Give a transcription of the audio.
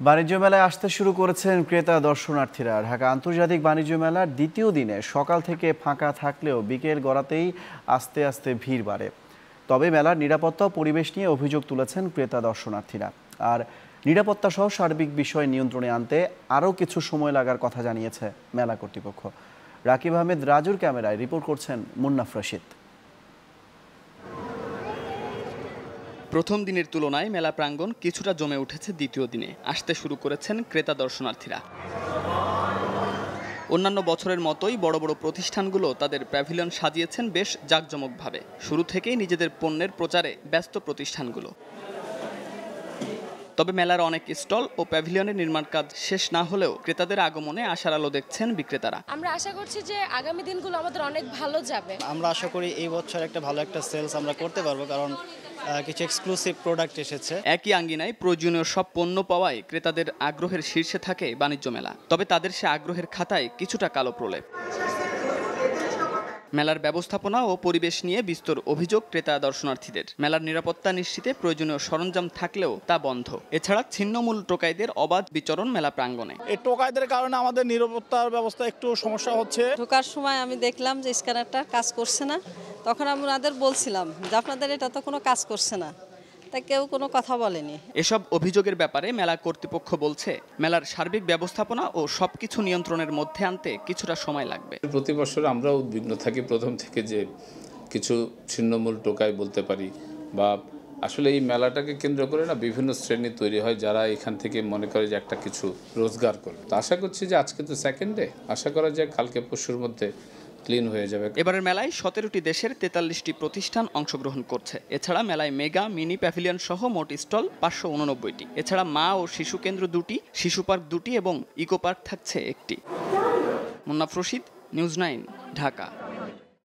বাণিজ্য মেলায় আসতে শুরু করেছেন ক্রেতা দর্শনার্থীরা। ঢাকা আন্তর্জাতিক বাণিজ্য মেলার দ্বিতীয় দিনে সকাল থেকে ফাঁকা থাকলেও বিকেল গড়াতেই আস্তে আস্তে ভিড় বাড়ে। তবে মেলার নিরাপত্তা পরিবেশ নিয়ে অভিযোগ তুলেছেন ক্রেতা দর্শনার্থীরা। আর নিরাপত্তা সহ সার্বিক বিষয় নিয়ন্ত্রণে আনতে আরও কিছু সময় লাগার কথা জানিয়েছে মেলা কর্তৃপক্ষ। রাকিব আহমেদ রাজুর ক্যামেরায় রিপোর্ট করছেন মুন্নাফ রশিদ। প্রথম দিনের তুলনায় মেলা প্রাঙ্গণ কিছুটা জমে উঠেছে দ্বিতীয় দিনে। আসতে শুরু করেছেন ক্রেতা দর্শনার্থীরা। অন্যান্য বছরের মতোই বড় বড় প্রতিষ্ঠানগুলো তাদের প্যাভিলিয়ন সাজিয়েছেন বেশ জাঁকজমকভাবে। শুরু থেকেই নিজেদের পণ্যের প্রচারে ব্যস্ত প্রতিষ্ঠানগুলো। তবে মেলার অনেক স্টল ও প্যাভিলিয়নের নির্মাণ কাজ শেষ না হলেও ক্রেতাদের আগমনে আশার আলো দেখছেন বিক্রেতারা। আমরা আশা করছি যে আগামী দিনগুলো আমাদের অনেক ভালো যাবে। আমরা আশা করি এই বছর একটা ভালো একটা সেলস আমরা করতে পারব কারণ কিছু এক্সক্লুসিভ প্রোডাক্ট এসেছে। একই আঙ্গিনায় প্রয়োজনীয় সব পণ্য পাওয়ায় ক্রেতাদের আগ্রহের শীর্ষে থাকে বাণিজ্য মেলা। তবে তাদের সে আগ্রহের খাতায় কিছুটা কালো প্রলেপ। মেলার ব্যবস্থাপনা ও পরিবেশ নিয়ে বিস্তর অভিযোগ ক্রেতা দর্শনার্থীদের। মেলার নিরাপত্তা নিশ্চিতে প্রয়োজনীয় সরঞ্জাম থাকলেও তা বন্ধ। এছাড়া ছিন্নমূল টোকাইদের অবাধ বিচরণ মেলা প্রাঙ্গণে। এই টোকাইদের কারণে আমাদের নিরাপত্তার ব্যবস্থা একটু সমস্যা হচ্ছে। ঢোকার সময় আমি দেখলাম যে স্ক্যানারটা কাজ করছে না। তখন আমি ওনাদের বলছিলাম যে আপনাদের এটা তো কোনো কাজ করছে না। তা কেউ কোনো কথা বলেনি। এসব অভিযোগের ব্যাপারে মেলা কর্তৃপক্ষ বলছে মেলার সার্বিক ব্যবস্থাপনা ও সবকিছু নিয়ন্ত্রণের মধ্যে আনতে কিছুটা সময় লাগবে। প্রতি বছর আমরা উদ্বিগ্ন থাকি প্রথম থেকে যে কিছু ছিন্নমূল টোকাই বলতে পারি বা আসলে এই মেলাটাকে কেন্দ্র করে না বিভিন্ন শ্রেণি তৈরি হয় যারা এখান থেকে মনে করে যে একটা কিছু রোজগার করবে তো আশা করছি যে আজকে তো সেকেন্ড ডে আশা করা যায় কালকে পরশুর মধ্যে ক্লিন হয়ে যাবে। এবারের মেলায় সতেরোটি দেশের তেতাল্লিশটি প্রতিষ্ঠান অংশগ্রহণ করছে। এছাড়া মেলায় মেগা, মিনি প্যাভিলিয়ন সহ মোট স্টল পাঁচশো উননব্বইটি। এছাড়া মা ও শিশু কেন্দ্র দুটি, শিশু পার্ক দুটি এবং ইকো পার্ক থাকছে একটি। Munnaf Rashid, news nine, Dhaka.